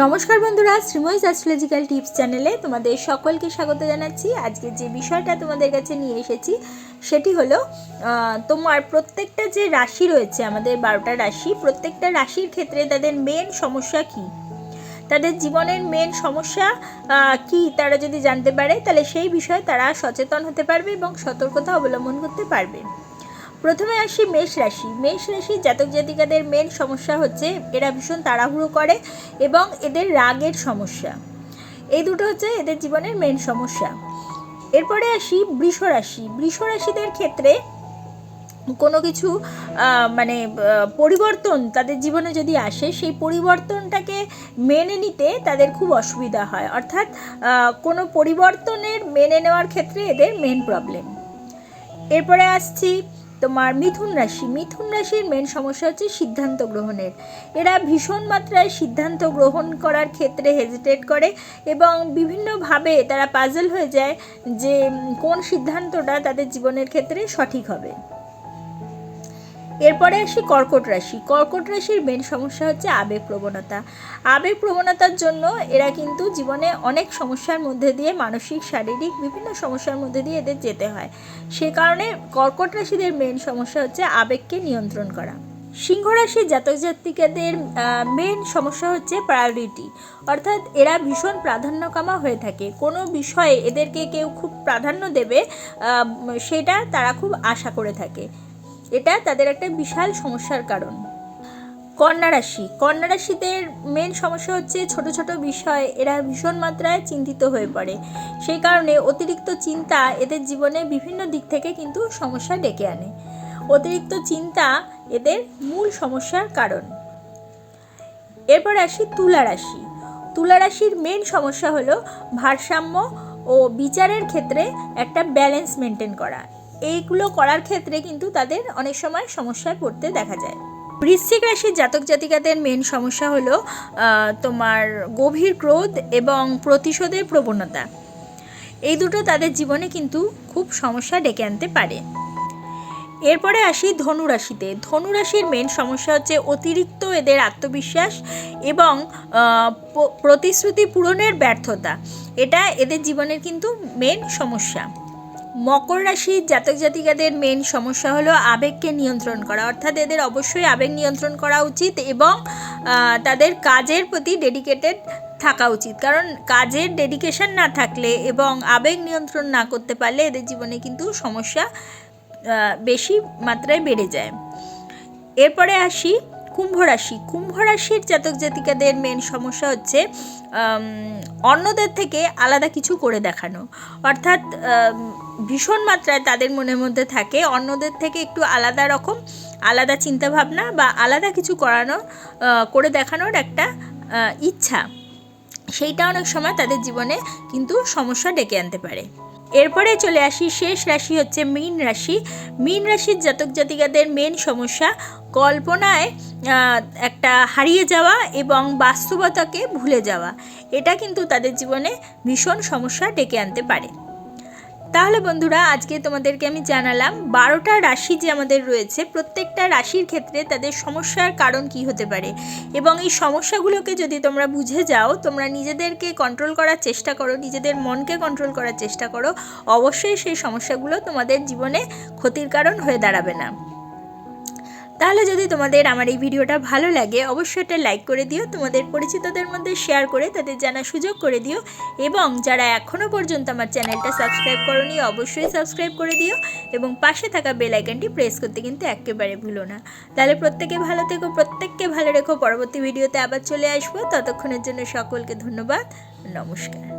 নমস্কার বন্ধুরা, শ্রীময়ীস astrological tips চ্যানেলে তোমাদের সকলকে স্বাগত জানাচ্ছি। আজকে যে বিষয়টা তোমাদের কাছে নিয়ে এসেছি, সেটি হলো তোমার প্রত্যেকটা যে রাশি রয়েছে, আমাদের বারোটা রাশি, প্রত্যেকটা রাশির ক্ষেত্রে তাদের মেন সমস্যা কী? তাদের জীবনের মেন সমস্যা কি তারা যদি জানতে পারে, তাহলে সেই বিষয়ে তারা সচেতন হতে পারবে এবং সতর্কতা অবলম্বন করতে পারবে। প্রথমে আসি মেষ রাশি। মেষ রাশি জাতক জাতিকাদের মেন সমস্যা হচ্ছে এরা ভীষণ তাড়াহুড়ো করে এবং এদের রাগের সমস্যা। এই দুটো হচ্ছে এদের জীবনের মেন সমস্যা। এরপরে আসি বৃষ রাশি। বৃষ রাশিদের ক্ষেত্রে কোনো কিছু মানে পরিবর্তন তাদের জীবনে যদি আসে, সেই পরিবর্তনটাকে মেনে নিতে তাদের খুব অসুবিধা হয়। অর্থাৎ কোনো পরিবর্তনের মেনে নেওয়ার ক্ষেত্রে এদের মেন প্রবলেম। এরপরে আসছি তোমার মিথুন রাশি। মিথুন রাশির মেন সমস্যা হচ্ছে সিদ্ধান্ত গ্রহণের। এরা ভীষণ মাত্রায় সিদ্ধান্ত গ্রহণ করার ক্ষেত্রে হেজিটেট করে এবং বিভিন্নভাবে তারা পাজল হয়ে যায় যে কোন সিদ্ধান্তটা তাদের জীবনের ক্ষেত্রে সঠিক হবে। এরপরে আসি কর্কট রাশি। কর্কট রাশির মেন সমস্যা হচ্ছে আবেগ প্রবণতা। আবেগ প্রবণতার জন্য এরা কিন্তু জীবনে অনেক সমস্যার মধ্যে দিয়ে মানসিক, শারীরিক বিভিন্ন সমস্যার মধ্যে দিয়ে এদের যেতে হয়। সে কারণে কর্কট রাশিদের মেন সমস্যা হচ্ছে আবেগকে নিয়ন্ত্রণ করা। সিংহ রাশির জাতক জাতিকাদের মেন সমস্যা হচ্ছে প্রায়োরিটি অর্থাৎ এরা ভীষণ প্রাধান্যকামা হয়ে থাকে। কোনো বিষয়ে এদেরকে কেউ খুব প্রাধান্য দেবে সেটা তারা খুব আশা করে থাকে। এটা তাদের একটা বিশাল সমস্যার কারণ। কন্যা রাশি। কন্যা রাশিদের মেন সমস্যা হচ্ছে ছোট ছোট বিষয়। এরা ভীষণ মাত্রায় চিন্তিত হয়ে পড়ে। সেই কারণে অতিরিক্ত চিন্তা এদের জীবনে বিভিন্ন দিক থেকে কিন্তু সমস্যা ডেকে আনে। অতিরিক্ত চিন্তা এদের মূল সমস্যার কারণ। এরপর আসি তুলা রাশি। তুলা রাশির মেন সমস্যা হলো ভারসাম্য ও বিচারের ক্ষেত্রে একটা ব্যালেন্স মেনটেন করা। এইগুলো করার ক্ষেত্রে কিন্তু তাদের অনেক সময় সমস্যায় পড়তে দেখা যায়। বৃশ্চিক রাশির জাতক জাতিকাদের মেন সমস্যা হলো তোমার গভীর ক্রোধ এবং প্রতিশোধের প্রবণতা। এই দুটো তাদের জীবনে কিন্তু খুব সমস্যা ডেকে আনতে পারে। এরপরে আসি ধনুরাশিতে ধনুরাশির মেন সমস্যা হচ্ছে অতিরিক্ত এদের আত্মবিশ্বাস এবং প্রতিশ্রুতি পূরণের ব্যর্থতা। এটা এদের জীবনের কিন্তু মেন সমস্যা। মকর রাশির জাতক জাতিকাদের মেন সমস্যা হলো আবেগকে নিয়ন্ত্রণ করা। অর্থাৎ এদের অবশ্যই আবেগ নিয়ন্ত্রণ করা উচিত এবং তাদের কাজের প্রতি ডেডিকেটেড থাকা উচিত। কারণ কাজের ডেডিকেশন না থাকলে এবং আবেগ নিয়ন্ত্রণ না করতে পারলে এদের জীবনে কিন্তু সমস্যা বেশি মাত্রায় বেড়ে যায়। এরপরে আসি কুম্ভ রাশি। কুম্ভ রাশির জাতক জাতিকাদের মেন সমস্যা হচ্ছে অন্যদের থেকে আলাদা কিছু করে দেখানো। অর্থাৎ ভীষণ মাত্রায় তাদের মনের মধ্যে থাকে। অন্যদের থেকে একটু আলাদা রকম, আলাদা চিন্তাভাবনা বা আলাদা কিছু করানো করে দেখানোর একটা ইচ্ছা। সেইটা অনেক সময় তাদের জীবনে কিন্তু সমস্যা ডেকে আনতে পারে। এরপরে চলে আসি, শেষ রাশি হচ্ছে মীন রাশি। মীন রাশির জাতক জাতিকাদের মেন সমস্যা কল্পনায় একটা হারিয়ে যাওয়া এবং বাস্তবতাকে ভুলে যাওয়া। এটা কিন্তু তাদের জীবনে ভীষণ সমস্যা ডেকে আনতে পারে। তাহলে বন্ধুরা, আজকে তোমাদেরকে আমি জানালাম বারোটা রাশি যে আমাদের রয়েছে, প্রত্যেকটা রাশির ক্ষেত্রে তাদের সমস্যার কারণ কি হতে পারে এবং এই সমস্যাগুলোকে যদি তোমরা বুঝে যাও, তোমরা নিজেদেরকে কন্ট্রোল করার চেষ্টা করো, নিজেদের মনকে কন্ট্রোল করার চেষ্টা করো, অবশ্যই সেই সমস্যাগুলো তোমাদের জীবনে ক্ষতির কারণ হয়ে দাঁড়াবে না। তাহলে যদি তোমাদের আমার এই ভিডিওটা ভালো লাগে, অবশ্যই এটা লাইক করে দিও, তোমাদের পরিচিতদের মধ্যে শেয়ার করে তাদের জানার সুযোগ করে দিও এবং যারা এখনও পর্যন্ত আমার চ্যানেলটা সাবস্ক্রাইব করনি, অবশ্যই সাবস্ক্রাইব করে দিও এবং পাশে থাকা বেল আইকনটি প্রেস করতে কিন্তু একেবারে ভুলো না। তাহলে প্রত্যেকে ভালো থেকো, প্রত্যেককে ভালো রেখো, পরবর্তী ভিডিওতে আবার চলে আসব। ততক্ষণের জন্য সকলকে ধন্যবাদ, নমস্কার।